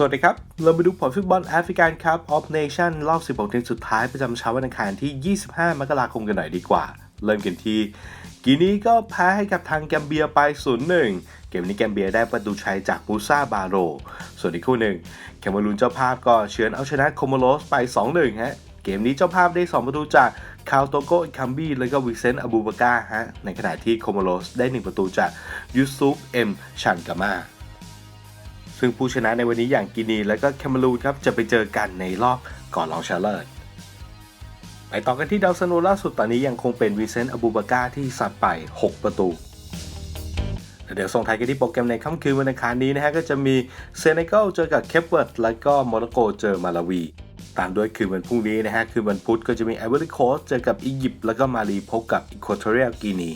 สวัสดีครับ เรามาดูผลฟุตบอลแอฟริกันคัพออฟเนชั่นรอบ 16 ทีมสุดท้ายประจำเช้าวันอังคารที่ 25 มกราคมกันหน่อยดีกว่า เริ่มกันที่กีนีก็แพ้ให้กับทางแกมเบียไป 0-1 เกมนี้แกมเบียได้ประตูชัยจากมูซาบาโร ส่วนอีกคู่หนึ่งแคเมรูนเจ้าภาพก็เฉือนเอาชนะโคโมโรสไป 2-1 ฮะ เกมนี้เจ้าภาพได้ 2 ประตูจากคาลโตโกอิคัมบีแล้วก็วิเซนต์อบูบาก้าฮะ ในขณะที่โคโมโรสได้ 1 ประตูจากยูซุฟเอ็มชันกามา ซึ่งผู้ชนะในวันนี้อย่างกินีและก็แคมารูนครับจะไปเจอกันในรอบก่อนรองชนะเลิศไปต่อกันที่ดาวซันโนล่าสุดตอนนี้ยังคงเป็นวิเซนต์อบูบาก้าที่สัดไป 6 ประตูเดี๋ยวส่งท้ายกันที่โปรแกรมในค่ำคืนวันอังคารนี้นะฮะก็จะมีเซเนกัลเจอกับเคปเวิร์ดและก็โมร็อกโกเจอมาลาวี ตามด้วยคืนวันพรุ่งนี้นะฮะคือวันพุธก็จะมีไอวอรี่โคสเจอกับอียิปต์แล้วก็มาลีพบกับอีควอเทเรียลกินี